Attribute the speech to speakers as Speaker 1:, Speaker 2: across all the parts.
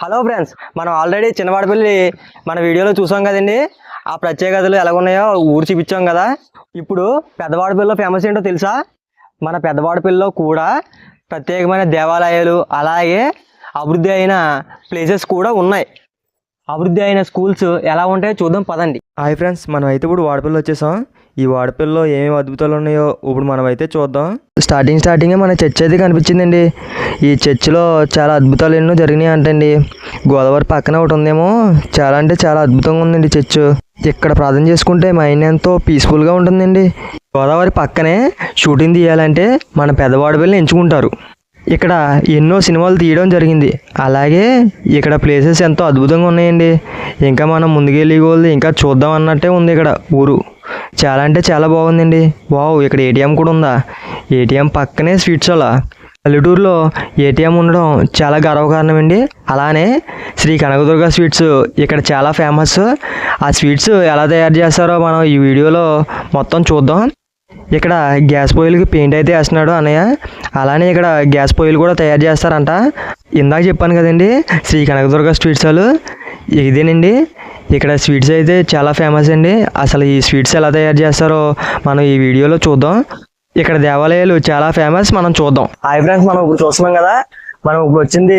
Speaker 1: Hello friends మనం already Chinnavadapalli మన వీడియోలో చూసాం కదండి. ఆ ప్రత్యేకతలు ఎలాగున్నాయో ఊరు చూపించాం కదా. ఇప్పుడు పెద్దవాడపల్లిలో ఫేమస్ ఏంటో తెలుసా? మన పెద్దవాడపల్లిలో కూడా ప్రత్యేకమైన దేవాలయాలు అలాగే అభివృద్ధి అయిన ప్లేసెస్ కూడా ఉన్నాయి. అభివృద్ధి అయిన స్కూల్స్ ఎలా ఉంటాయో చూద్దాం పదండి. హాయ్ ఫ్రెండ్స్ మనం అయితే ఇప్పుడు వాడపల్లి వచ్చేసాం. ఈ వాడపల్లిలో ఏమేమి అద్భుతాలు ఉన్నాయో ఇప్పుడు మనం అయితే చూద్దాం. స్టార్టింగ్ స్టార్టింగే మన చర్చ్ అయితే కనిపించిందండి. ఈ చర్చిలో చాలా అద్భుతాలు ఎన్నో జరిగినాయి అంటండి గోదావరి పక్కన ఒకటి ఉందేమో. చాలా అంటే చాలా అద్భుతంగా ఉందండి చర్చ్ ఇక్కడ ప్రార్థన చేసుకుంటే మైండ్ ఎంతో పీస్ఫుల్గా ఉంటుందండి. గోదావరి పక్కనే షూటింగ్ తీయాలంటే మన పెద్దవాడపల్లిని ఎంచుకుంటారు. ఇక్కడ ఎన్నో సినిమాలు తీయడం జరిగింది. అలాగే ఇక్కడ ప్లేసెస్ ఎంతో అద్భుతంగా ఉన్నాయండి. ఇంకా మనం ముందుకెళ్ళి ఇంకా చూద్దాం అన్నట్టే ఉంది ఇక్కడ ఊరు. చాలా అంటే చాలా బాగుందండి. వావ్ ఇక్కడ ఏటీఎం కూడా ఉందా? ఏటీఎం పక్కనే స్వీట్స్ అలా. పల్లెటూరులో ఏటీఎం ఉండడం చాలా గర్వకారణం అండి అలానే శ్రీ కనకదుర్గ స్వీట్స్ ఇక్కడ చాలా ఫేమస్. ఆ స్వీట్స్ ఎలా తయారు చేస్తారో మనం ఈ వీడియోలో మొత్తం చూద్దాం. ఇక్కడ గ్యాస్ పొయ్యిలకి పెయింట్ అయితే వేస్తున్నాడు అన్నయ్య. అలానే ఇక్కడ గ్యాస్ పొయ్యిలు కూడా తయారు చేస్తారంట. ఇందాక చెప్పాను కదండి శ్రీ కనకదుర్గ స్వీట్స్ వాళ్ళు ఇదేనండి ఇక్కడ స్వీట్స్ అయితే చాలా ఫేమస్ అండి. అసలు ఈ స్వీట్స్ ఎలా తయారు చేస్తారో మనం ఈ వీడియోలో చూద్దాం. ఇక్కడ దేవాలయాలు చాలా ఫేమస్ మనం చూద్దాం. హాయ్ ఫ్రెండ్స్ మనం ఇప్పుడు చూస్తున్నాం కదా. మనం ఇప్పుడు వచ్చింది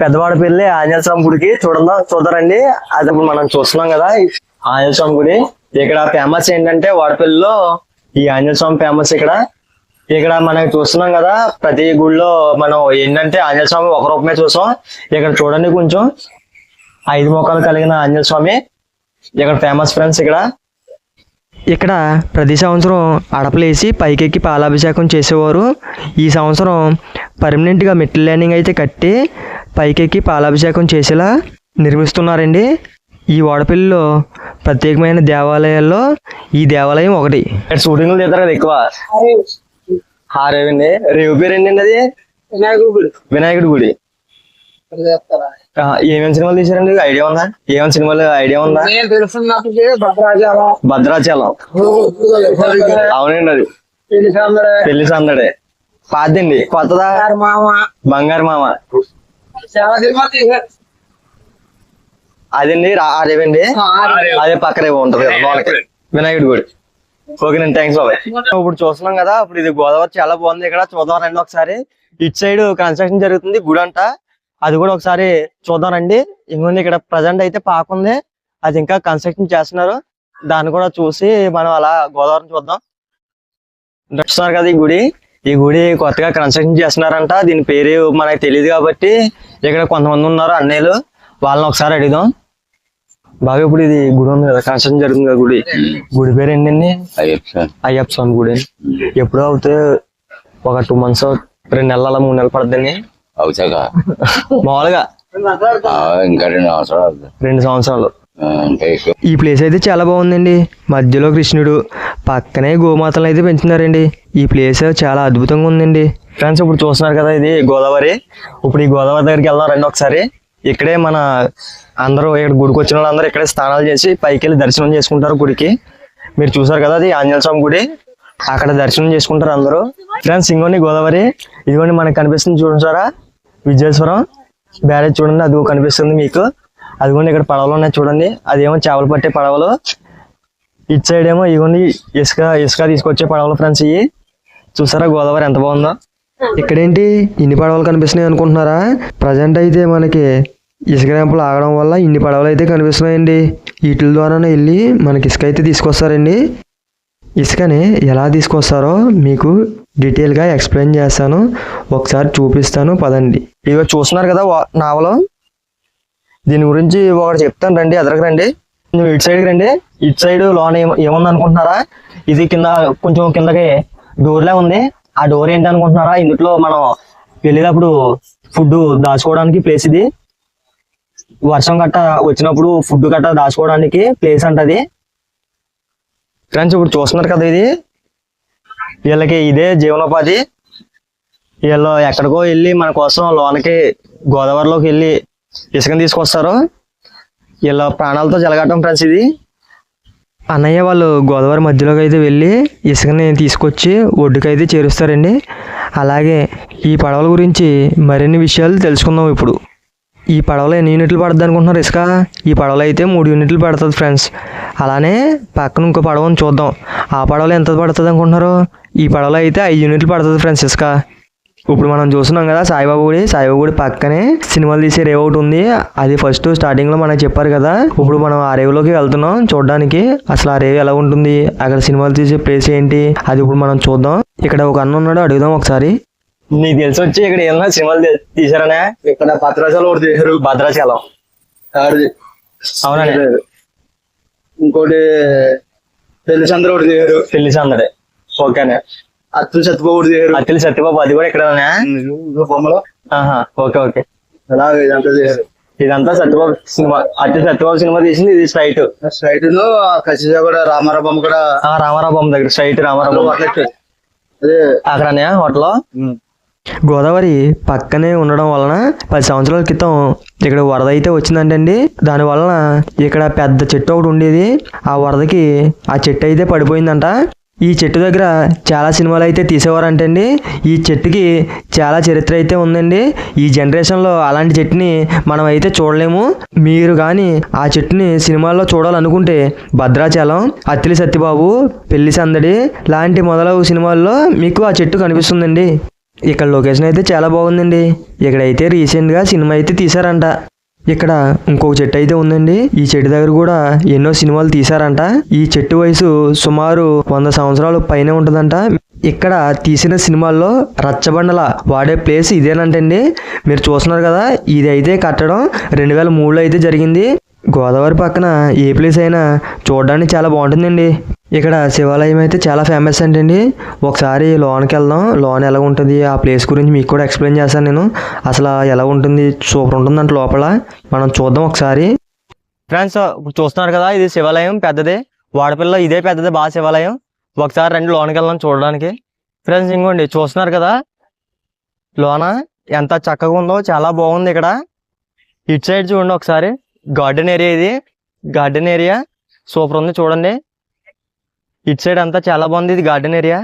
Speaker 1: పెద్దవాడపల్లి ఆంజనేయ స్వామి గుడికి. చూడదాం చూద్దారండి అది ఇప్పుడు మనం చూస్తున్నాం కదా ఆంజనేయ స్వామి గుడి. ఇక్కడ ఫేమస్ ఏంటంటే వాడపల్లిలో ఈ ఆంజనేయ స్వామి ఫేమస్ ఇక్కడ. ఇక్కడ మనం చూస్తున్నాం కదా ప్రతి గుడిలో మనం ఏంటంటే ఆంజనేయ స్వామి ఒక రూపమే చూసాం. ఇక్కడ చూడండి కొంచెం. ఐదు మొక్కలు కలిగిన ఆంజనేయ స్వామి ఇక్కడ ఫేమస్ ఫ్రెండ్స్ ఇక్కడ. ఇక్కడ ప్రతి సంవత్సరం అడపలేసి పైకెక్కి పాలాభిషేకం చేసేవారు. ఈ సంవత్సరం పర్మనెంట్గా మెట్ల ల్యాండింగ్ అయితే కట్టి పైకెక్కి పాలాభిషేకం చేసేలా నిర్మిస్తున్నారండి. ఈ వాడపల్లిలో ప్రత్యేకమైన దేవాలయాల్లో ఈ దేవాలయం ఒకటి. షూటింగ్లు తీస్తారు కదా ఎక్కువ. హారేవండి రేవు పేరు ఏంటండి అది?
Speaker 2: వినాయకుడు గుడి.
Speaker 1: వినాయకుడి గుడి. ఏమేమి సినిమాలు తీసారండి ఐడియా ఉందా? ఏమేమి సినిమాలు? ఐడియా ఉందా?
Speaker 2: నేను భద్రాచలం.
Speaker 1: భద్రాచలం. అవునండి అది.
Speaker 2: పెళ్ళి సందడి.
Speaker 1: పాదండి కొత్తదా? బంగారు మామ. అదండి? రేవండి అదే. పక్కనే ఉంటది కదా లోనకి వినాయకుడి గుడి. ఓకేనండి థ్యాంక్స్ బాబాయ్. ఇప్పుడు చూస్తున్నాం కదా ఇప్పుడు ఇది గోదావరి చాలా బాగుంది ఇక్కడ. చూద్దాం రండి ఒకసారి. ఇటు సైడ్ కన్స్ట్రక్షన్ జరుగుతుంది గుడి అంట. అది కూడా ఒకసారి చూద్దాం రండి ఇంకొంది ఇక్కడ ప్రజెంట్ అయితే పాక ఉంది. అది ఇంకా కన్స్ట్రక్షన్ చేస్తున్నారు. దాన్ని కూడా చూసి మనం అలా గోదావరిని చూద్దాం. చూస్తున్నారు కదా ఈ గుడి. ఈ గుడి కొత్తగా కన్స్ట్రక్షన్ చేస్తున్నారంట. దీని పేరు మనకు తెలియదు కాబట్టి ఇక్కడ కొంతమంది ఉన్నారు అన్నయ్యలు. వాళ్ళని ఒకసారి అడుగుదాం. బాగా ఇప్పుడు ఇది గుడి ఉంది కదా? కన్స్ట్రక్షన్ జరుగుతుంది కదా గుడి? గుడి పేరు ఏంటండి
Speaker 3: అయ్యప్ప
Speaker 1: స్వామి. గుడి. ఎప్పుడో అవుతే ఒక టూ మంత్స్ రెండు నెలల మూడు నెలలు పడుతుంది
Speaker 3: అవుతాక
Speaker 1: మామూలుగా.
Speaker 3: ఇంకా రెండు
Speaker 1: సంవత్సరాలు. ఈ ప్లేస్ అయితే చాలా బాగుందండి. మధ్యలో కృష్ణుడు పక్కనే గోమాతలు అయితే పెంచుతున్నారండి. ఈ ప్లేస్ చాలా అద్భుతంగా ఉందండి. ఫ్రెండ్స్ ఇప్పుడు చూస్తున్నారు కదా ఇది గోదావరి. ఇప్పుడు ఈ గోదావరి దగ్గరికి వెళ్దాం రండి ఒకసారి. ఇక్కడే మన అందరూ ఇక్కడ గుడికి వచ్చిన వాళ్ళందరూ ఇక్కడే స్నానాలు చేసి పైకి వెళ్ళి దర్శనం చేసుకుంటారు గుడికి. మీరు చూసారు కదా అది ఆంజనేయ స్వామి గుడి. అక్కడ దర్శనం చేసుకుంటారు అందరూ. ఫ్రెండ్స్ ఇంకోండి గోదావరి. ఇదిగోండి మనకు కనిపిస్తుంది చూడండి విజయేశ్వరం బ్యారేజ్ చూడండి అది కనిపిస్తుంది మీకు. అదిగోండి ఇక్కడ పడవలు ఉన్నాయి చూడండి. అదేమో చేపలు పట్టే పడవలు. ఇటు సైడ్ ఏమో ఇదిగోండి ఇసుక ఇసుక తీసుకొచ్చే పడవలు ఫ్రెండ్స్ ఇవి. చూసారా గోదావరి ఎంత బాగుందో? ఇక్కడేంటి? ఇన్ని పడవలు కనిపిస్తున్నాయి అనుకుంటున్నారా? ప్రజెంట్ అయితే మనకి ఇసుక ర్యాంపులు ఆగడం వల్ల ఇన్ని పడవలు అయితే కనిపిస్తున్నాయండి. వీటి ద్వారానే వెళ్ళి మనకి ఇసుక అయితే తీసుకొస్తారండి. ఇసుకని ఎలా తీసుకొస్తారో మీకు డీటెయిల్గా ఎక్స్ప్లెయిన్ చేస్తాను. ఒకసారి చూపిస్తాను. పదండి. ఇదిగో చూస్తున్నారు కదా నావలో? దీని గురించి ఒకటి చెప్తాను. రండి ఎదరకు రండి. నువ్వు ఇటు సైడ్కి రండి. ఇటు సైడ్ లోన ఏముంది అనుకుంటున్నారా? ఇది కింద కొంచెం కిందకి డోర్లే ఉంది. ఆ డోర్ ఏంటి అనుకుంటున్నారా? ఇందులో మనం వెళ్ళేటప్పుడు ఫుడ్ దాచుకోవడానికి ప్లేస్ ఇది. వర్షం గట్ట వచ్చినప్పుడు ఫుడ్ గట్ట దాచుకోవడానికి ప్లేస్ అంటది ఫ్రెండ్స్ ఇప్పుడు చూస్తున్నారు కదా ఇది. వీళ్ళకి ఇదే జీవనోపాధి. వీళ్ళు ఎక్కడికో వెళ్ళి మన కోసం లోనకి గోదావరిలోకి వెళ్ళి ఇసుకని తీసుకొస్తారు. వీళ్ళ ప్రాణాలతో జలగటం ఫ్రెండ్స్ ఇది. అన్నయ్య వాళ్ళు గోదావరి మధ్యలోకి అయితే వెళ్ళి ఇసుకని తీసుకొచ్చి ఒడ్డుకైతే చేరుస్తారండి. అలాగే ఈ పడవల గురించి మరిన్ని విషయాలు తెలుసుకుందాం ఇప్పుడు. ఈ పడవలో ఎన్ని యూనిట్లు పడుతుంది అనుకుంటున్నారు ఇసుక? ఈ పడవలో అయితే మూడు యూనిట్లు పడుతుంది ఫ్రెండ్స్ అలానే పక్కన ఇంకో పడవని చూద్దాం. ఆ పడవలో ఎంత పడుతుంది అనుకుంటున్నారు? ఈ పడవలో అయితే ఐదు యూనిట్లు పడుతుంది ఫ్రెండ్స్ ఇసుక. ఇప్పుడు మనం చూస్తున్నాం కదా సాయిబాబు గుడి. సాయిబాబు గుడి పక్కనే సినిమాలు తీసే రేవ్ ఒకటి ఉంది. అది ఫస్ట్ స్టార్టింగ్లో మనకు చెప్పారు కదా. ఇప్పుడు మనం ఆ రేవ్లోకి వెళ్తున్నాం చూడడానికి. అసలు ఆ రేవ్ ఎలా ఉంటుంది? అక్కడ సినిమాలు తీసే ప్లేస్ ఏంటి? అది ఇప్పుడు మనం చూద్దాం. ఇక్కడ ఒక అన్న ఉన్నాడు అడుగుదాం ఒకసారి. నీకు తెలిసి వచ్చి ఇక్కడ ఏమన్నా సినిమాలు తీ- తీశారనే?
Speaker 2: ఇక్కడ భద్రాచలం ఒకటి చేశారు.
Speaker 1: భద్రాచలం.
Speaker 2: ఆడిది.
Speaker 1: అవునండి.
Speaker 2: ఇంకోటి పెళ్ళి చంద్ర ఒకటి చేశారు.
Speaker 1: పెళ్ళి సందడి ఓకేనే.
Speaker 2: అత్తులు సత్యబాబు ఒకటి చేశారు.
Speaker 1: అత్తిలి సత్యబాబు అది కూడా ఇక్కడనే?
Speaker 2: ఇంకో బొమ్మలు.
Speaker 1: Okay okay.
Speaker 2: అలాగే ఇదంతా చేశారు.
Speaker 1: ఇదంతా సత్యబాబు సినిమా అత్తి సత్యబాబు సినిమా తీసింది ఇది స్ట్రైట్.
Speaker 2: స్ట్రైట్ను కసిజా కూడా రామారావు బొమ్మ కూడా
Speaker 1: రామారావు బొమ్మ దగ్గర స్ట్రైట్ రామారావు.
Speaker 2: అదే.
Speaker 1: అక్కడనే హోటల్ గోదావరి పక్కనే ఉండడం వలన పది సంవత్సరాల క్రితం ఇక్కడ వరద అయితే వచ్చిందంటండి. దాని వలన ఇక్కడ పెద్ద చెట్టు ఒకటి ఉండేది. ఆ వరదకి ఆ చెట్టు అయితే పడిపోయిందంట. ఈ చెట్టు దగ్గర చాలా సినిమాలు అయితే తీసేవారంటండి. ఈ చెట్టుకి చాలా చరిత్ర అయితే ఉందండి. ఈ జనరేషన్లో అలాంటి చెట్టుని మనం అయితే చూడలేము. మీరు కానీ ఆ చెట్టుని సినిమాల్లో చూడాలనుకుంటే భద్రాచలం అత్తిలి సత్యబాబు పెళ్ళి సందడి లాంటి మొదలగు సినిమాల్లో మీకు ఆ చెట్టు కనిపిస్తుందండి. ఇక్కడ లొకేషన్ అయితే చాలా బాగుందండి. ఇక్కడైతే రీసెంట్గా సినిమా అయితే తీశారంట. ఇక్కడ ఇంకొక చెట్టు అయితే ఉందండి. ఈ చెట్టు దగ్గర కూడా ఎన్నో సినిమాలు తీశారంట. ఈ చెట్టు వయసు సుమారు వంద సంవత్సరాలు పైనే ఉంటుందంట. ఇక్కడ తీసిన సినిమాల్లో రచ్చబండల వాడే ప్లేస్ ఇదేనంటండి. మీరు చూస్తున్నారు కదా ఇది అయితే కట్టడం రెండు వేల మూడులో అయితే జరిగింది. గోదావరి పక్కన ఏ ప్లేస్ అయినా చూడడానికి చాలా బాగుంటుందండి. ఇక్కడ శివాలయం అయితే చాలా ఫేమస్ అండి ఒకసారి లోన్కి వెళ్దాం. లోన్ ఎలా ఉంటుంది? ఆ ప్లేస్ గురించి మీకు కూడా ఎక్స్ప్లెయిన్ చేస్తాను నేను. అసలు ఎలా ఉంటుంది? సూపర్ ఉంటుంది అంటే లోపల. మనం చూద్దాం ఒకసారి. ఫ్రెండ్స్ ఇప్పుడు చూస్తున్నారు కదా ఇది శివాలయం పెద్దది. వాడపిల్ల ఇదే పెద్దది బాగా శివాలయం. ఒకసారి రెండు లోన్కి వెళ్దాం చూడడానికి. ఫ్రెండ్స్ ఇంకోండి చూస్తున్నారు కదా? లోన ఎంత చక్కగా ఉందో చాలా బాగుంది ఇక్కడ. ఇటు సైడ్ చూడండి ఒకసారి. గార్డెన్ ఏరియా ఇది. గార్డెన్ ఏరియా సూపర్ ఉంది చూడండి. ఇటు సైడ్ అంతా చాలా బాగుంది. ఇది గార్డెన్ ఏరియా.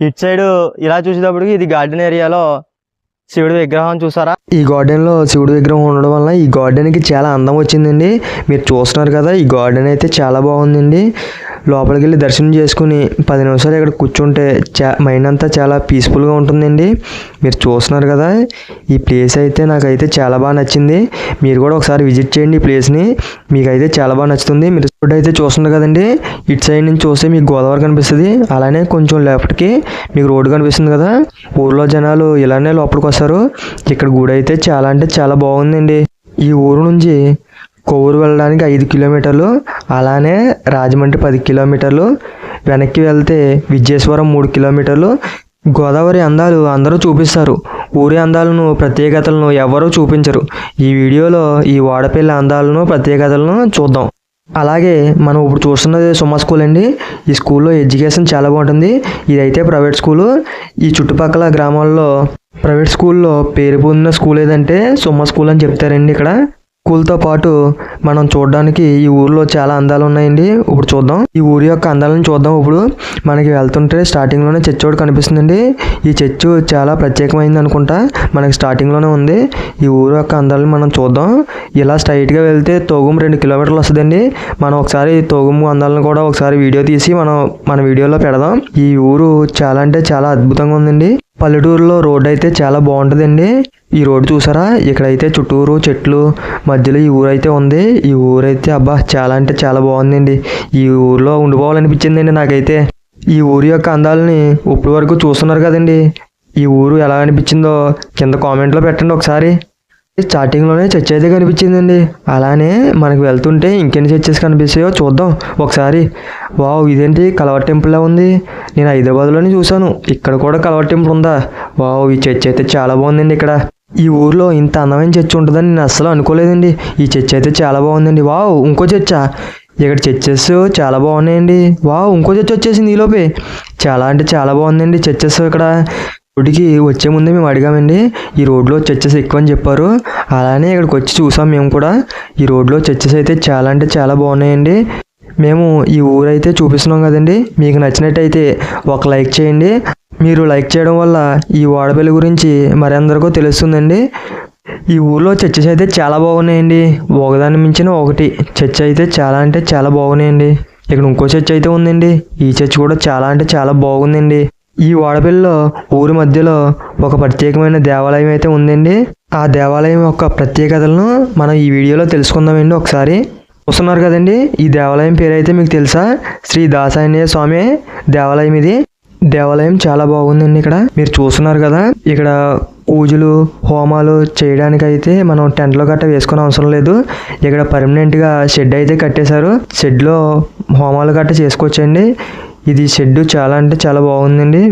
Speaker 1: ఇటు సైడ్ ఇలా చూసేటప్పటికి ఇది గార్డెన్ ఏరియాలో శివుడి విగ్రహం చూసారా? ఈ గార్డెన్లో శివుడి విగ్రహం ఉండడం వల్ల ఈ గార్డెన్కి చాలా అందం వచ్చిందండి. మీరు చూస్తున్నారు కదా ఈ గార్డెన్ అయితే చాలా బాగుందండి. లోపలికి వెళ్ళి దర్శనం చేసుకుని పది నిమిషాలు ఇక్కడ కూర్చుంటే చా మైండ్ అంతా చాలా పీస్ఫుల్గా ఉంటుందండి. మీరు చూస్తున్నారు కదా ఈ ప్లేస్ అయితే నాకైతే చాలా బాగా నచ్చింది. మీరు కూడా ఒకసారి విజిట్ చేయండి ఈ ప్లేస్ని. మీకైతే చాలా బాగా నచ్చుతుంది. మీరు రోడ్ అయితే చూస్తున్నారు కదండి ఇటు సైడ్ నుంచి చూస్తే మీకు గోదావరి కనిపిస్తుంది. అలానే కొంచెం లెఫ్ట్కి మీకు రోడ్డు కనిపిస్తుంది కదా ఊర్లో జనాలు ఇలానే లోపలికి వస్తారు ఇక్కడ గుడి అయితే చాలా అంటే చాలా బాగుందండి. ఈ ఊరు నుంచి కొవ్వూరు వెళ్ళడానికి ఐదు కిలోమీటర్లు అలానే రాజమండ్రి పది కిలోమీటర్లు వెనక్కి వెళ్తే విజయేశ్వరం మూడు కిలోమీటర్లు. గోదావరి అందాలు అందరూ చూపిస్తారు. ఊరి అందాలను ప్రత్యేకతలను ఎవరూ చూపించరు. ఈ వీడియోలో ఈ వాడపల్లి అందాలను ప్రత్యేకతలను చూద్దాం. అలాగే మనం ఇప్పుడు చూస్తున్నది సుమ స్కూల్ అండి. ఈ స్కూల్లో ఎడ్యుకేషన్ చాలా బాగుంటుంది. ఇదైతే ప్రైవేట్ స్కూలు. ఈ చుట్టుపక్కల గ్రామాల్లో ప్రైవేట్ స్కూల్లో పేరు పొందిన స్కూల్ ఏదంటే సుమ స్కూల్ అని చెప్తారండి ఇక్కడ. స్కూల్తో పాటు మనం చూడడానికి ఈ ఊర్లో చాలా అందాలు ఉన్నాయండి. ఇప్పుడు చూద్దాం. ఈ ఊరి యొక్క అందాలను చూద్దాం. ఇప్పుడు మనకి వెళ్తుంటే స్టార్టింగ్లోనే చర్చ్ ఒకటి కనిపిస్తుందండి. ఈ చర్చ్ చాలా ప్రత్యేకమైంది అనుకుంటా. మనకి స్టార్టింగ్లోనే ఉంది. ఈ ఊరు యొక్క అందాలను మనం చూద్దాం. ఇలా స్ట్రైట్గా వెళ్తే తోగుం రెండు కిలోమీటర్లు వస్తుందండి. మనం ఒకసారి తోగుము అందాలను కూడా ఒకసారి వీడియో తీసి మనం మన వీడియోలో పెడదాం. ఈ ఊరు చాలా అంటే చాలా అద్భుతంగా ఉందండి. పల్లెటూరులో రోడ్ అయితే చాలా బాగుంటుందండి. ఈ రోడ్డు చూసారా? ఇక్కడైతే చుట్టూరు చెట్లు మధ్యలో ఈ ఊరు అయితే ఉంది. ఈ ఊరైతే అబ్బా చాలా అంటే చాలా బాగుందండి. ఈ ఊర్లో ఉండిపోవాలనిపించిందండి నాకైతే. ఈ ఊరి యొక్క అందాలని ఇప్పటి వరకు చూస్తున్నారు కదండి. ఈ ఊరు ఎలా అనిపించిందో కింద కామెంట్లో పెట్టండి ఒకసారి. స్టార్టింగ్లోనే చర్చ్ అయితే కనిపించిందండి. అలానే మనకు వెళ్తుంటే ఇంకెన్ని చర్చెస్ కనిపిస్తాయో చూద్దాం ఒకసారి. వావ్ ఇదేంటి? కలవర్ టెంపుల్లా ఉంది. నేను హైదరాబాద్లోనే చూశాను. ఇక్కడ కూడా కలవర్ టెంపుల్ ఉందా? వావ్ ఈ చర్చ్ అయితే చాలా బాగుందండి ఇక్కడ. ఈ ఊర్లో ఇంత అందమైన చర్చ్ ఉంటుందని నేను అస్సలు అనుకోలేదండి. ఈ చర్చ్ అయితే చాలా బాగుందండి. వావ్ ఇంకో చర్చా. ఇక్కడ చర్చెస్ చాలా బాగున్నాయండి. వావ్ ఇంకో చర్చ వచ్చేసింది ఈలోపే చాలా అంటే చాలా బాగుందండి చర్చెస్ ఇక్కడ. గుడికి వచ్చే ముందే మేము అడిగామండి. ఈ రోడ్లో చర్చెస్ ఎక్కువ అని చెప్పారు. అలానే ఇక్కడికి వచ్చి చూసాం మేము కూడా. ఈ రోడ్లో చర్చెస్ అయితే చాలా అంటే చాలా బాగున్నాయండి. మేము ఈ ఊరైతే చూపిస్తున్నాం కదండి. మీకు నచ్చినట్టయితే ఒక లైక్ చేయండి. మీరు లైక్ చేయడం వల్ల ఈ వాడపల్లి గురించి మరెందరికో తెలుస్తుందండి. ఈ ఊర్లో చర్చెస్ అయితే చాలా బాగున్నాయండి. ఒకదాని మించిన ఒకటి. చర్చ్ అయితే చాలా అంటే చాలా బాగున్నాయండి. ఇక్కడ ఇంకో చర్చ్ అయితే ఉందండి. ఈ చర్చ్ కూడా చాలా అంటే చాలా బాగుందండి. ఈ వాడపల్లిలో ఊరి మధ్యలో ఒక ప్రత్యేకమైన దేవాలయం అయితే ఉందండి. ఆ దేవాలయం యొక్క ప్రత్యేకతలను మనం ఈ వీడియోలో తెలుసుకుందామండి ఒకసారి. చూస్తున్నారు కదండి ఈ దేవాలయం పేరు అయితే మీకు తెలుసా? శ్రీ దాసాయనేయ స్వామి దేవాలయం ఇది. దేవాలయం చాలా బాగుందండి ఇక్కడ. మీరు చూస్తున్నారు కదా ఇక్కడ పూజలు హోమాలు చేయడానికి అయితే మనం టెంట్లో గట్ట వేసుకునే అవసరం లేదు. ఇక్కడ పర్మనెంట్గా షెడ్ అయితే కట్టేశారు. షెడ్లో హోమాలు గట్ట చేసుకోవచ్చండి. ఇది షెడ్ చాలా అంటే చాలా బాగుందండి.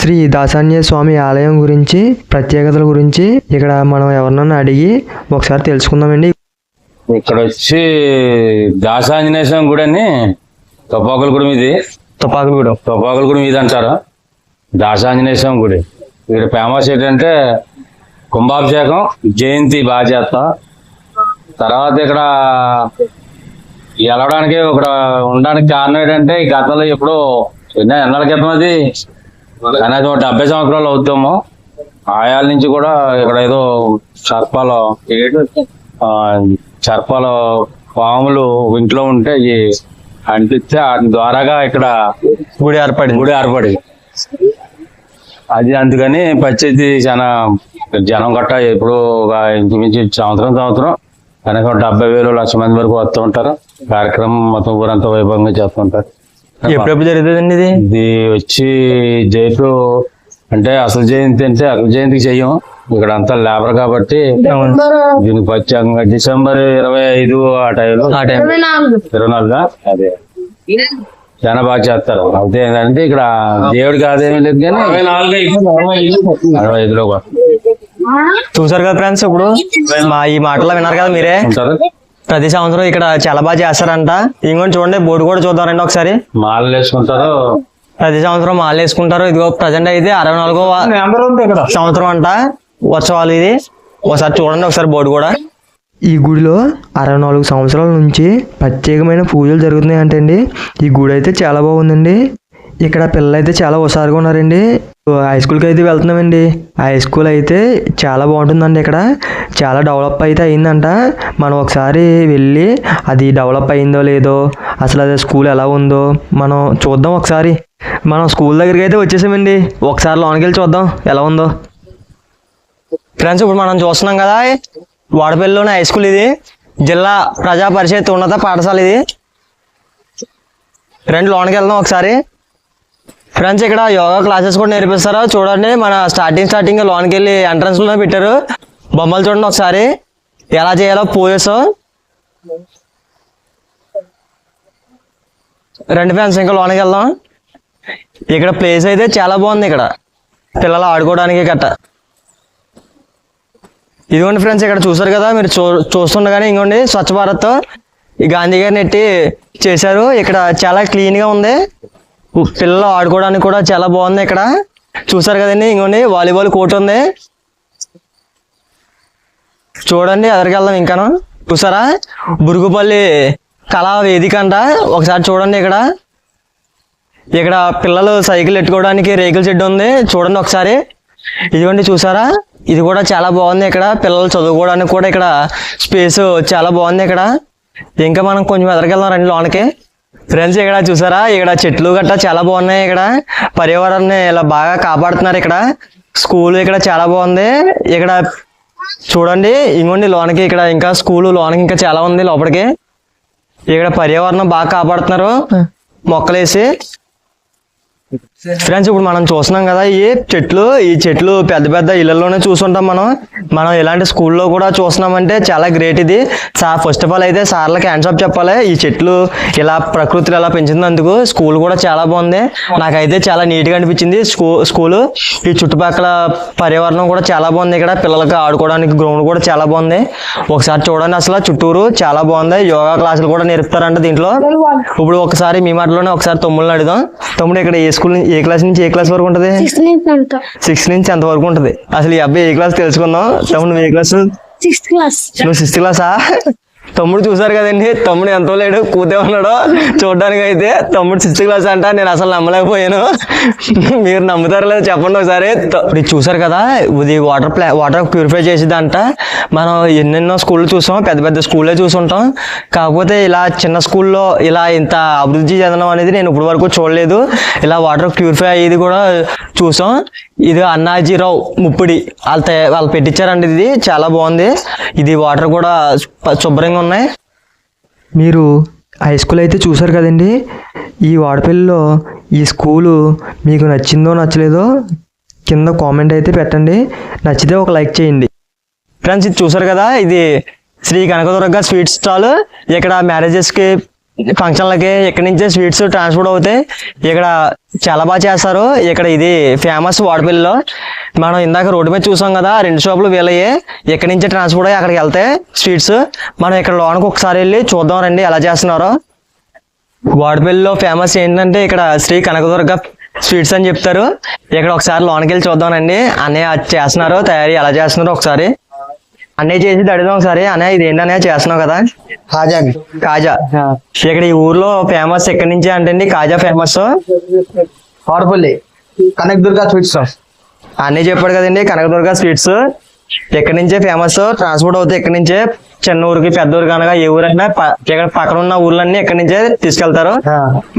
Speaker 1: శ్రీ దాసాన్య స్వామి ఆలయం గురించి ప్రత్యేకతల గురించి ఇక్కడ మనం ఎవరినన్నా అడిగి ఒకసారి తెలుసుకుందామండి.
Speaker 4: ఇక్కడ వచ్చి దాసాంజనేయ స్వామి గుడి అని గుడి ఇది
Speaker 1: తుపాకులు కూడా.
Speaker 4: తుపాకుల గుడి ఇది అంటారు? దాసాంజనేయ స్వామి గుడి. ఇక్కడ ఫేమస్ ఏంటంటే కుంభాభిషేకం జయంతి బాగా చేస్తాం తర్వాత ఇక్కడ వెళ్ళడానికి ఇక్కడ ఉండడానికి కారణం ఏంటంటే ఈ గతంలో ఎప్పుడు ఎన్నో ఎన్నాళ్ళ క్రితం అది. కనీసం ఒక డెబ్బై సంవత్సరాలు అవుతాము ఆయాల నుంచి కూడా ఇక్కడ ఏదో సర్పాలు ఆ, సర్పాలు పాములు ఇంట్లో ఉంటే ఈ అంటిస్తే వాటి ద్వారాగా ఇక్కడ
Speaker 1: గుడి ఏర్పడింది.
Speaker 4: గుడి ఏర్పడి అది అందుకని పచ్చేది చాలా జనం గట్ట ఎప్పుడు ఒక ఇంచుమించు సంవత్సరం సంవత్సరం కనీసం డెబ్బై వేలు లక్ష మంది వరకు వస్తూ ఉంటారు. కార్యక్రమం మొత్తం ఊరంతా వైభవంగా చేస్తుంటారు
Speaker 1: ఎప్పుడెప్పుడు జరుగుతుందండి ఇది?
Speaker 4: ఇది వచ్చి జైపు అంటే అసలు జయంతి అంటే అసలు జయంతికి చెయ్యం. ఇక్కడ అంతా లేబర్ కాబట్టి దీనికి ప్రత్యేకంగా డిసెంబర్ ఇరవై ఐదు ఆ టైంలో ఇరవై నాలుగా. అదే. చాలా బాగా చేస్తారు. అయితే ఏంటంటే ఇక్కడ దేవుడికి ఆదాయం లేదు కానీ అరవై ఐదులో
Speaker 1: చూసారు కదా ఫ్రెండ్స్ ఇప్పుడు? మా ఈ మాటలో విన్నారు కదా మీరే? ప్రతి సంవత్సరం ఇక్కడ చాలా బాగా చేస్తారంట. ఇంకొని చూడండి బోర్డు కూడా చూద్దాం రండి ఒకసారి.
Speaker 4: మాలలు వేసుకుంటారు.
Speaker 1: ప్రతి సంవత్సరం మాల వేసుకుంటారు. ఇదిగో ప్రజెంట్ అయితే అరవై నాలుగో సంవత్సరం అంట. ఉత్సవాలు ఇది. ఒకసారి చూడండి ఒకసారి బోర్డు కూడా. ఈ గుడిలో అరవై నాలుగు సంవత్సరాల నుంచి ప్రత్యేకమైన పూజలు జరుగుతున్నాయి అంటండి ఈ గుడి అయితే చాలా బాగుందండి. ఇక్కడ పిల్లలు అయితే చాలా హుషారుగా ఉన్నారండి. హై స్కూల్కి అయితే వెళ్తున్నామండి. హై స్కూల్ అయితే చాలా బాగుంటుందండి ఇక్కడ. చాలా డెవలప్ అయితే అయిందంట. మనం ఒకసారి వెళ్ళి అది డెవలప్ అయిందో లేదో అసలు అది స్కూల్ ఎలా ఉందో మనం చూద్దాం ఒకసారి. మనం స్కూల్ దగ్గరికి అయితే వచ్చేసామండి. ఒకసారి లోనికి వెళ్ళి చూద్దాం ఎలా ఉందో. ఫ్రెండ్స్ ఇప్పుడు మనం చూస్తున్నాం కదా వాడపల్లిలోని హై స్కూల్ ఇది. జిల్లా ప్రజా పరిషత్ ఉన్నత పాఠశాల ఇది. రెండు లోనికి వెళ్దాం ఒకసారి. ఫ్రెండ్స్ ఇక్కడ యోగా క్లాసెస్ కూడా నేర్పిస్తారు. చూడండి మన స్టార్టింగ్ స్టార్టింగ్ లోనికి వెళ్ళి ఎంట్రన్స్లోనే పెట్టారు. బొమ్మలు చూడండి ఒకసారి. ఎలా చేయాలో పోయేస్ రెండు ఫ్రెండ్స్ ఇంకా లోనికి వెళ్దాం. ఇక్కడ ప్లేస్ అయితే చాలా బాగుంది ఇక్కడ. పిల్లలు ఆడుకోవడానికి గట్ట. ఇదిగోండి ఫ్రెండ్స్ ఇక్కడ చూసారు కదా మీరు చూ చూస్తుండగానే ఇంకోండి స్వచ్ఛ భారత్ ఈ గాంధీ గారిని ఎట్టి చేశారు. ఇక్కడ చాలా క్లీన్గా ఉంది పిల్లలు ఆడుకోవడానికి కూడా చాలా బాగుంది ఇక్కడ. చూసారు కదండి ఇంకోండి వాలీబాల్ కోర్ట్ ఉంది. చూడండి ఎదరికెళ్దాం ఇంకాను. చూసారా? బురుగుపల్లి కళా వేదిక అంట ఒకసారి చూడండి ఇక్కడ. ఇక్కడ పిల్లలు సైకిల్ ఎట్టుకోవడానికి రేకుల షెడ్ ఉంది. చూడండి ఒకసారి. ఇదిగోండి చూసారా? ఇది కూడా చాలా బాగుంది ఇక్కడ. పిల్లలు చదువుకోవడానికి కూడా ఇక్కడ స్పేస్ చాలా బాగుంది ఇక్కడ. ఇంకా మనం కొంచెం ఎదరికెళ్దాం రండి లోనకి. ఫ్రెండ్స్ ఇక్కడ చూసారా? ఇక్కడ చెట్లు గట్టా చాలా బాగున్నాయి ఇక్కడ. పర్యావరణాన్ని ఇలా బాగా కాపాడుతున్నారు ఇక్కడ. స్కూల్ ఇక్కడ చాలా బాగుంది. ఇక్కడ చూడండి ఇంకోండి లోనకి ఇక్కడ. ఇంకా స్కూల్ లోనకి ఇంకా చాలా ఉంది లోపలికి. ఇక్కడ పర్యావరణం బాగా కాపాడుతున్నారు. మొక్కలేసి. ఫ్రెండ్స్ ఇప్పుడు మనం చూస్తున్నాం కదా ఈ చెట్లు ఈ చెట్లు పెద్ద పెద్ద ఇళ్ళలోనే చూస్తుంటాం మనం. మనం ఇలాంటి స్కూల్లో కూడా చూస్తున్నామంటే చాలా గ్రేట్ ఇది. సార్ ఫస్ట్ ఆఫ్ ఆల్ అయితే సార్లకి హ్యాండ్స్ ఆఫ్ చెప్పాలి. ఈ చెట్లు ఇలా ప్రకృతిలో ఇలా పెంచినందుకు స్కూల్ కూడా చాలా బాగుంది. నాకైతే చాలా నీట్గా అనిపించింది స్కూ స్కూల్. ఈ చుట్టుపక్కల పర్యావరణం కూడా చాలా బాగుంది ఇక్కడ. పిల్లలకి ఆడుకోవడానికి గ్రౌండ్ కూడా చాలా బాగుంది. ఒకసారి చూడండి అసలు చుట్టూరు చాలా బాగుంది. యోగా క్లాసులు కూడా నేర్పుతారంట దీంట్లో. ఇప్పుడు ఒకసారి మీ మాటలోనే ఒకసారి తమ్ముళ్ళని అడుగుదాం. తమ్ముడు ఇక్కడ ఏ స్కూల్ ఏ క్లాస్ నుంచి ఏ క్లాస్ వరకు ఉంటుంది?
Speaker 5: సిక్స్త్ నుంచి
Speaker 1: ఎంత వరకు ఉంటుంది. అసలు ఈ అబ్బాయి ఏ క్లాస్ తెలుసుకుందాం తమ్ముడు నువ్వు ఏ క్లాస్?
Speaker 5: సిక్స్త్ క్లాస్
Speaker 1: నువ్వు సిక్స్త్ క్లాసా తమ్ముడు చూసారు కదండి? తమ్ముడు ఎంతో లేడు? కూతే ఉన్నాడో? చూడడానికి అయితే తమ్ముడు సిక్స్త్ క్లాస్ అంట నేను అసలు నమ్మలేకపోయాను. మీరు నమ్ముతారు లేదో చెప్పండి ఒకసారి. ఇప్పుడు చూసారు కదా? ఇది వాటర్ ప్లా వాటర్ ప్యూరిఫై చేసేదంట. మనం ఎన్నెన్నో స్కూళ్ళు చూసాం పెద్ద పెద్ద స్కూళ్ళే చూసుంటాం. కాకపోతే ఇలా చిన్న స్కూల్లో ఇలా ఇంత అభివృద్ధి చెందడం అనేది నేను ఇప్పటి వరకు చూడలేదు. ఇలా వాటర్ ప్యూరిఫై అయ్యేది కూడా చూసాం. ఇది అన్నాజీరావు ముప్పిడి. వాళ్ళ తె వాళ్ళు పెట్టించారండి ఇది. చాలా బాగుంది. ఇది వాటర్ కూడా శుభ్రంగా ఉన్నాయి. మీరు హై స్కూల్ అయితే చూసారు కదండి. ఈ వాడపల్లిలో ఈ స్కూలు మీకు నచ్చిందో నచ్చలేదో కింద కామెంట్ అయితే పెట్టండి. నచ్చితే ఒక లైక్ చేయండి. ఫ్రెండ్స్ ఇది చూసారు కదా ఇది శ్రీ కనకదుర్గ స్వీట్ స్టాల్. ఇక్కడ మ్యారేజెస్కి ఫంక్షన్లకి ఇక్కడ నుంచే స్వీట్స్ ట్రాన్స్పోర్ట్ అవుతాయి. ఇక్కడ చాలా బాగా చేస్తారు. ఇక్కడ ఇది ఫేమస్ వాడపల్లిలో. మనం ఇందాక రోడ్డు మీద చూసాం కదా రెండు షాపులు వీళ్ళయ్యే ఇక్కడ నుంచే ట్రాన్స్పోర్ట్ అయ్యి అక్కడికి వెళ్తాయి స్వీట్స్. మనం ఇక్కడ లోనకి ఒకసారి వెళ్ళి చూద్దాం రండి ఎలా చేస్తున్నారో. వాడపల్లిలో ఫేమస్ ఏంటంటే ఇక్కడ శ్రీ కనకదుర్గ స్వీట్స్ అని చెప్తారు. ఇక్కడ ఒకసారి లోనకి వెళ్ళి చూద్దామండి అన్నయ్య అది చేస్తున్నారు తయారీ ఎలా చేస్తున్నారో ఒకసారి. అన్నయ్య చేసి అడుగుదాం ఒకసారి. అన్నయ్య ఇది ఏంటనే చేస్తున్నావు కదా?
Speaker 2: కాజా
Speaker 1: కాజా. ఇక్కడ ఈ ఊర్లో ఫేమస్ ఎక్కడి నుంచి అంటే కాజా ఫేమస్
Speaker 2: వాడపల్లి కనక్ దుర్గా స్వీట్స్.
Speaker 1: అన్నయ్య చెప్పాడు కదండి కనకదుర్గ స్వీట్స్. ఎక్కడి నుంచే ఫేమస్ ట్రాన్స్పోర్ట్ అవుతాయి ఎక్కడి నుంచే? చిన్న ఊరికి పెద్ద ఊరికి అనగా ఏ ఊరైనా ఇక్కడ పక్కన ఉన్న ఊర్లన్నీ ఎక్కడి నుంచే తీసుకెళ్తారు?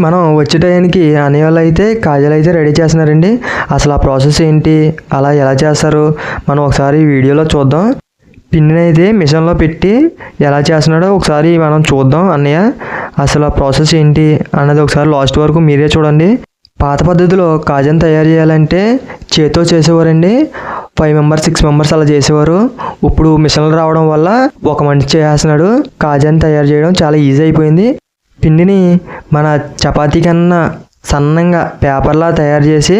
Speaker 1: మనం వచ్చే టైంకి అనే వాళ్ళు అయితే కాజాలు అయితే రెడీ చేస్తున్నారండి. అసలు ఆ ప్రాసెస్ ఏంటి? అలా ఎలా చేస్తారు? మనం ఒకసారి వీడియోలో చూద్దాం. పిన్ని అయితే మిషన్లో పెట్టి ఎలా చేస్తున్నాడో ఒకసారి మనం చూద్దాం అన్నయ్య. అసలు ఆ ప్రాసెస్ ఏంటి అన్నది ఒకసారి లాస్ట్ వరకు మీరే చూడండి. పాత పద్ధతిలో కాజన్ తయారు చేయాలంటే చేతితో చేసేవారండి. ఫైవ్ మెంబర్స్ సిక్స్ మెంబర్స్ అలా చేసేవారు. ఇప్పుడు మిషన్లు రావడం వల్ల ఒక మనిషి చేస్తున్నాడు. కాజాన్ని తయారు చేయడం చాలా ఈజీ అయిపోయింది. పిండిని మన చపాతీ కన్నా సన్నంగా పేపర్లా తయారు చేసి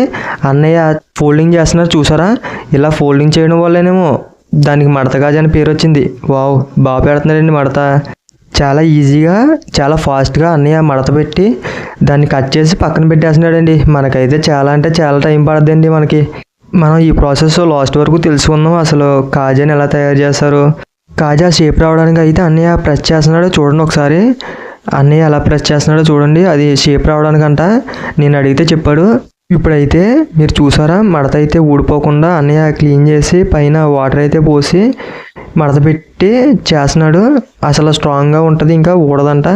Speaker 1: అన్నయ్య ఫోల్డింగ్ చేస్తున్నారు చూసారా? ఇలా ఫోల్డింగ్ చేయడం వల్లనేమో దానికి మడత గాజు అని పేరు వచ్చింది. వావ్ బాగా పెడుతున్నాడండి మడత. చాలా ఈజీగా చాలా ఫాస్ట్గా అన్నయ్య మడత పెట్టి దాన్ని కట్ చేసి పక్కన పెట్టేస్తున్నాడండి. మనకైతే చాలా అంటే చాలా టైం పడుతుందండి మనకి. మనం ఈ ప్రాసెస్ లాస్ట్ వరకు తెలుసుకుందాం అసలు కాజాని ఎలా తయారు చేస్తారు. కాజా షేప్ రావడానికి అయితే అన్నయ్య ప్రెస్ చేస్తున్నాడు చూడండి ఒకసారి. అన్నయ్య ఎలా ప్రెస్ చేస్తున్నాడో చూడండి. అది షేప్ రావడానికంట. నేను అడిగితే చెప్పాడు. ఇప్పుడైతే మీరు చూసారా మడత అయితే ఊడిపోకుండా అన్నయ్య క్లీన్ చేసి పైన వాటర్ అయితే పోసి మడత పెట్టి చేస్తున్నాడు. అసలు స్ట్రాంగ్గా ఉంటుంది ఇంకా ఊడదంట.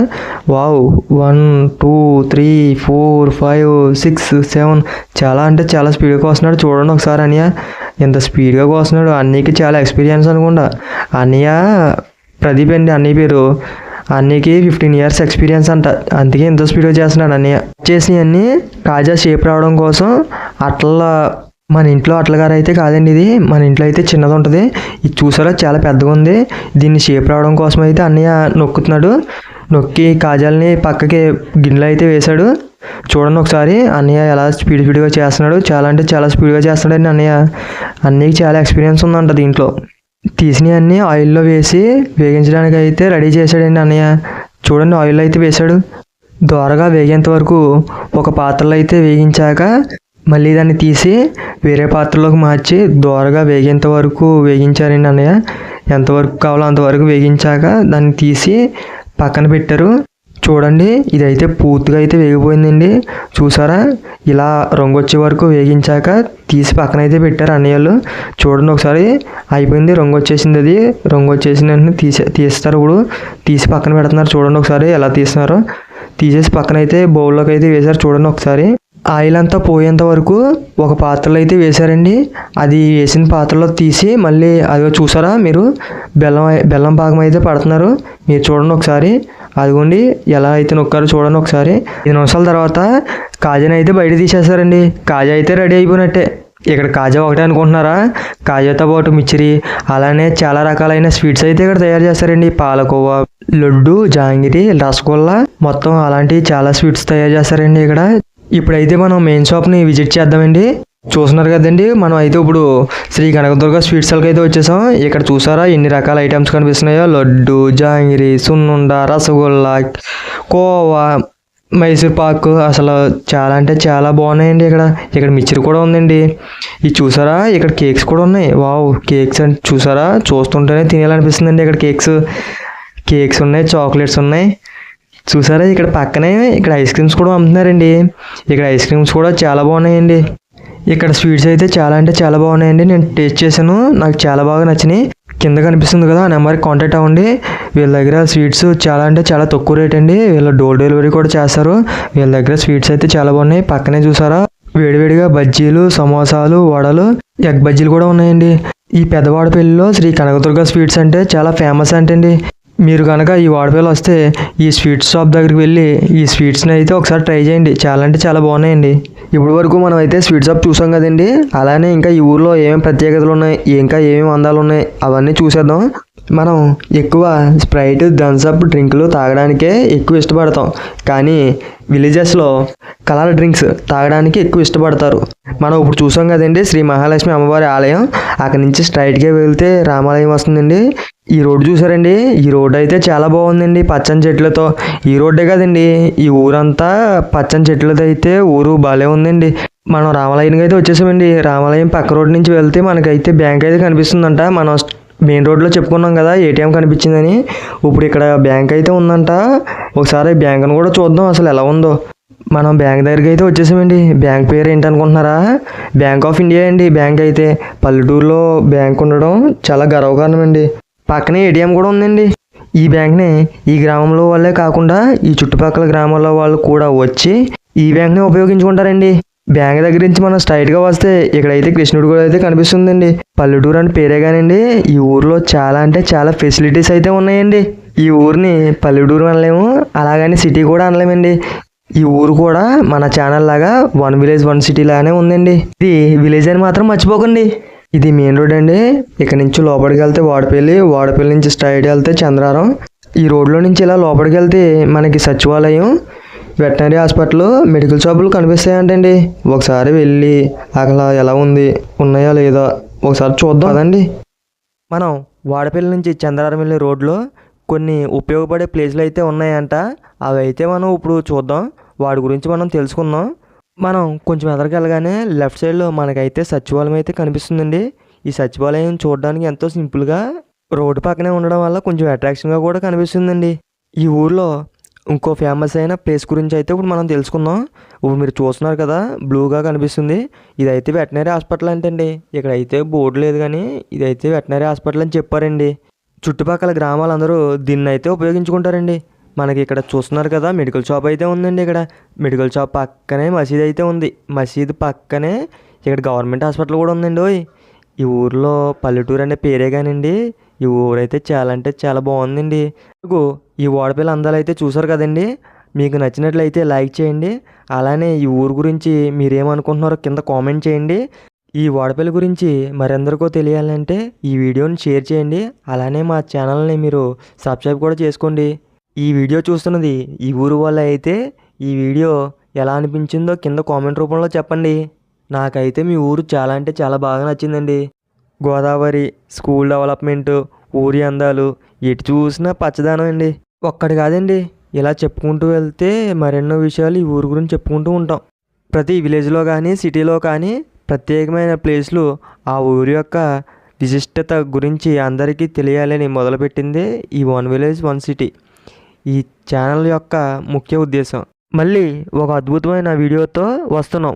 Speaker 1: Wow one two three four five six seven చాలా అంటే చాలా స్పీడ్గా వస్తున్నాడు చూడండి ఒకసారి అన్నయ్య ఎంత స్పీడ్గా కోస్తున్నాడు. అన్నయ్యకి చాలా ఎక్స్పీరియన్స్ అనుకుంటా. అన్నయ్య ప్రదీప్ అండి అన్నయ్య పేరు. అన్నయ్యకి ఫిఫ్టీన్ ఇయర్స్ ఎక్స్పీరియన్స్ అంట. అందుకే ఇంత స్పీడ్గా చేస్తున్నాడు అన్నయ్య. చేసినవన్నీ కాజా షేప్ రావడం కోసం అట్ల మన ఇంట్లో అట్లగారు అయితే కాదండి ఇది. మన ఇంట్లో అయితే చిన్నది ఉంటుంది. ఇది చూసారా? చాలా పెద్దగా ఉంది. దీన్ని షేప్ రావడం కోసం అయితే అన్నయ్య నొక్కుతున్నాడు. నొక్కి కాజాలని పక్కకి గిన్నెలు అయితే వేశాడు. చూడండి ఒకసారి అన్నయ్య ఎలా స్పీడ్ స్పీడ్గా చేస్తున్నాడు. చాలా అంటే చాలా స్పీడ్గా చేస్తున్నాడండి అన్నయ్య. అన్నయ్యకి చాలా ఎక్స్పీరియన్స్ ఉందంట దీంట్లో. తీసినవి అన్నీ ఆయిల్లో వేసి వేగించడానికి అయితే రెడీ చేశాడండి అన్నయ్య. చూడండి ఆయిల్ అయితే వేశాడు. దోరగా వేగేంత వరకు ఒక పాత్రలో అయితే వేగించాక మళ్ళీ దాన్ని తీసి వేరే పాత్రలోకి మార్చి దోరగా వేగేంత వరకు వేగించారండి అన్నయ్య. ఎంతవరకు కావాలో అంతవరకు వేగించాక దాన్ని తీసి పక్కన పెట్టారు. చూడండి ఇదైతే పూర్తిగా అయితే వేగిపోయిందండి. చూసారా? ఇలా రంగు వచ్చే వరకు వేగించాక తీసి పక్కన అయితే పెట్టారు అన్నయ్యలు. చూడండి ఒకసారి. అయిపోయింది. రంగు వచ్చేసింది అది. రంగు వచ్చేసిన వెంటనే తీసే తీస్తారు ఇప్పుడు. తీసి పక్కన పెడుతున్నారు. చూడండి ఒకసారి ఎలా తీస్తున్నారు. తీసేసి పక్కన అయితే బౌల్లోకి అయితే వేశారు. చూడండి ఒకసారి. ఆయిల్ అంతా పోయేంత వరకు ఒక పాత్రలో అయితే వేశారండి. అది వేసిన పాత్రలో తీసి మళ్ళీ అదిగో చూసారా మీరు? బెల్లం బెల్లం పాకం అయితే పడుతున్నారు. మీరు చూడండి ఒకసారి. అదిగోండి. ఎలా అయితే నొక్కారో చూడండి ఒకసారి. ఐదు నిమిషాల తర్వాత కాజాని అయితే బయట తీసేస్తారండి. కాజా అయితే రెడీ అయిపోయినట్టే. ఇక్కడ కాజా ఒకటే అనుకుంటున్నారా? కాజాతో పాటు మిచ్చిరి అలానే చాలా రకాలైన స్వీట్స్ అయితే ఇక్కడ తయారు చేస్తారండి. పాలకోవా లడ్డు జాంగిరి రసగుల్లా మొత్తం అలాంటి చాలా స్వీట్స్ తయారు చేస్తారండి ఇక్కడ. ఇప్పుడైతే మనం మెయిన్ షాప్ని విజిట్ చేద్దామండి. చూస్తున్నారు కదండి మనం అయితే ఇప్పుడు శ్రీ కనకదుర్గ స్వీట్స్ అయితే వచ్చేసాం. ఇక్కడ చూసారా ఎన్ని రకాల ఐటమ్స్ కనిపిస్తున్నాయో? లడ్డు జాంగిరి సున్నుండ రసగుల్లా కోవా మైసూర్ పాక్ అసలు చాలా అంటే చాలా బాగున్నాయండి ఇక్కడ. ఇక్కడ మిక్చర్ కూడా ఉందండి. ఇది చూసారా? ఇక్కడ కేక్స్ కూడా ఉన్నాయి. వావ్ కేక్స్ అంటే చూసారా? చూస్తుంటేనే తినేయాలనిపిస్తుందండి ఇక్కడ కేక్స్. కేక్స్ ఉన్నాయి చాక్లెట్స్ ఉన్నాయి. చూసారా? ఇక్కడ పక్కనే ఇక్కడ ఐస్ క్రీమ్స్ కూడా అమ్ముతున్నారండి. ఇక్కడ ఐస్ క్రీమ్స్ కూడా చాలా బాగున్నాయండి. ఇక్కడ స్వీట్స్ అయితే చాలా అంటే చాలా బాగున్నాయండి. నేను టేస్ట్ చేశాను. నాకు చాలా బాగా నచ్చినాయి. కింద కనిపిస్తుంది కదా ఆ నెంబర్కి కాంటాక్ట్ అవ్వండి. వీళ్ళ దగ్గర స్వీట్స్ చాలా అంటే చాలా తక్కువ రేట్ అండి. వీళ్ళు డోర్ డెలివరీ కూడా చేస్తారు. వీళ్ళ దగ్గర స్వీట్స్ అయితే చాలా బాగున్నాయి. పక్కనే చూసారా? వేడివేడిగా బజ్జీలు సమోసాలు వడలు ఎగ్ బజ్జీలు కూడా ఉన్నాయండి. ఈ పెద్దవాడపల్లిలో శ్రీ కనకదుర్గ స్వీట్స్ అంటే చాలా ఫేమస్ అంటండి. మీరు కనుక ఈ వాడపల్లి వస్తే ఈ స్వీట్స్ షాప్ దగ్గరికి వెళ్ళి ఈ స్వీట్స్ని అయితే ఒకసారి ట్రై చేయండి. చాలా అంటే చాలా బాగున్నాయండి. ఇప్పటి వరకు మనం అయితే స్వీట్ షాప్ చూసాం కదండి. అలానే ఇంకా ఈ ఊర్లో ఏమేమి ప్రత్యేకతలు ఉన్నాయి ఇంకా ఏమేమి అందాలు ఉన్నాయి అవన్నీ చూసేద్దాం. మనం ఎక్కువ స్ప్రైట్ థమ్స్అప్ డ్రింకులు తాగడానికే ఎక్కువ ఇష్టపడతాం. కానీ విలేజెస్లో కలర్ డ్రింక్స్ తాగడానికి ఎక్కువ ఇష్టపడతారు. మనం ఇప్పుడు చూసాం కదండి శ్రీ మహాలక్ష్మి అమ్మవారి ఆలయం. అక్కడి నుంచి స్ట్రైట్గా వెళ్తే రామాలయం వస్తుందండి. ఈ రోడ్డు చూసారండి? ఈ రోడ్డు అయితే చాలా బాగుందండి పచ్చని చెట్లతో. ఈ రోడ్డే కదండి. ఈ ఊరంతా పచ్చని చెట్లతో అయితే ఊరు భలే ఉందండి. మనం రామాలయానికి అయితే వచ్చేసామండి. రామాలయం పక్క రోడ్ నుంచి వెళ్తే మనకైతే బ్యాంక్ అయితే కనిపిస్తుందంట. మనం మెయిన్ రోడ్లో చెప్పుకున్నాం కదా ఏటీఎం కనిపించిందని. ఇప్పుడు ఇక్కడ బ్యాంక్ అయితే ఉందంట. ఒకసారి బ్యాంక్ను కూడా చూద్దాం అసలు ఎలా ఉందో. మనం బ్యాంక్ దగ్గరికి అయితే వచ్చేసామండి. బ్యాంక్ పేరు ఏంటనుకుంటున్నారా? బ్యాంక్ ఆఫ్ ఇండియా అండి బ్యాంక్ అయితే. పల్లెటూరులో బ్యాంక్ ఉండడం చాలా గర్వకారణం అండి పక్కనే ఏటీఎం కూడా ఉందండి. ఈ బ్యాంక్ని ఈ గ్రామంలో వాళ్ళే కాకుండా ఈ చుట్టుపక్కల గ్రామాల వాళ్ళు కూడా వచ్చి ఈ బ్యాంక్ని ఉపయోగించుకుంటారండి. బ్యాంక్ దగ్గర నుంచి మనం స్ట్రైట్గా వస్తే ఇక్కడైతే కృష్ణుడు కూడా అయితే కనిపిస్తుందండి. పల్లెటూరు అని పేరే కానండి ఈ ఊర్లో చాలా అంటే చాలా ఫెసిలిటీస్ అయితే ఉన్నాయండి. ఈ ఊరిని పల్లెటూరు అనలేము అలాగని సిటీ కూడా అనలేమండి. ఈ ఊరు కూడా మన ఛానల్ లాగా వన్ విలేజ్ వన్ సిటీ లాగానే ఉందండి. ఇది విలేజ్ అని మాత్రం మర్చిపోకండి. ఇది మెయిన్ రోడ్ అండి. ఇక్కడ నుంచి లోపలికి వెళ్తే వాడపల్లి వాడపల్లి నుంచి స్ట్రైట్ వెళ్తే చంద్రారం. ఈ రోడ్లో నుంచి ఇలా లోపలికి వెళ్తే మనకి సచివాలయం వెటనరీ హాస్పిటల్ మెడికల్ షాపులు కనిపిస్తాయంటండి. ఒకసారి వెళ్ళి అక్కడ ఎలా ఉంది ఉన్నాయా లేదా ఒకసారి చూద్దాం కదండి మనం వాడపల్లి నుంచి చంద్రారం వెళ్ళే రోడ్లో కొన్ని ఉపయోగపడే ప్లేస్లు అయితే ఉన్నాయంట. అవి అయితే మనం ఇప్పుడు చూద్దాం. వాటి గురించి మనం తెలుసుకుందాం. మనం కొంచెం ఎదరగలగానే లెఫ్ట్ సైడ్లో మనకైతే సచివాలయం అయితే కనిపిస్తుందండి. ఈ సచివాలయం చూడడానికి ఎంతో సింపుల్గా రోడ్డు పక్కనే ఉండడం వల్ల కొంచెం అట్రాక్షన్గా కూడా కనిపిస్తుందండి. ఈ ఊర్లో ఇంకో ఫేమస్ అయిన ప్లేస్ గురించి అయితే ఇప్పుడు మనం తెలుసుకుందాం. ఇప్పుడు మీరు చూస్తున్నారు కదా బ్లూగా కనిపిస్తుంది. ఇదైతే వెటనరీ హాస్పిటల్ అంటండి. ఇక్కడ అయితే బోర్డు లేదు కానీ ఇదైతే వెటనరీ హాస్పిటల్ అని చెప్పారండి. చుట్టుపక్కల గ్రామాలందరూ దీన్ని అయితే ఉపయోగించుకుంటారండి. మనకి ఇక్కడ చూస్తున్నారు కదా మెడికల్ షాప్ అయితే ఉందండి ఇక్కడ. మెడికల్ షాప్ పక్కనే మసీద్ అయితే ఉంది. మసీద్ పక్కనే ఇక్కడ గవర్నమెంట్ హాస్పిటల్ కూడా ఉందండి ఈ ఊర్లో పల్లెటూరు అనే పేరే కానండి. ఈ ఊరైతే చాలా అంటే చాలా బాగుందండి. మీకు ఈ ఓడపిల్ల అందాలు అయితే చూసారు కదండి. మీకు నచ్చినట్లయితే లైక్ చేయండి. అలానే ఈ ఊరు గురించి మీరేమనుకుంటున్నారో కింద కామెంట్ చేయండి. ఈ ఓడపిల్ల గురించి మరెందరికో తెలియాలంటే ఈ వీడియోని షేర్ చేయండి. అలానే మా ఛానల్ని మీరు సబ్స్క్రైబ్ కూడా చేసుకోండి. ఈ వీడియో చూస్తున్నది ఈ ఊరు వల్ల అయితే ఈ వీడియో ఎలా అనిపించిందో కింద కామెంట్ రూపంలో చెప్పండి. నాకైతే మీ ఊరు చాలా అంటే చాలా బాగా నచ్చిందండి. గోదావరి స్కూల్ డెవలప్మెంట్ ఊరి అందాలు ఎటు చూసినా పచ్చదనం అండి. ఒక్కటి కాదండి ఇలా చెప్పుకుంటూ వెళ్తే మరెన్నో విషయాలు ఈ ఊరు గురించి చెప్పుకుంటూ ఉంటాం. ప్రతి విలేజ్లో కానీ సిటీలో కానీ ప్రత్యేకమైన ప్లేస్లు ఆ ఊరి యొక్క విశిష్టత గురించి అందరికీ తెలియాలని మొదలుపెట్టిందే ఈ వన్ విలేజ్ వన్ సిటీ. ఈ ఛానల్ యొక్క ముఖ్య ఉద్దేశం. మళ్ళీ ఒక అద్భుతమైన వీడియోతో వస్తున్నాం.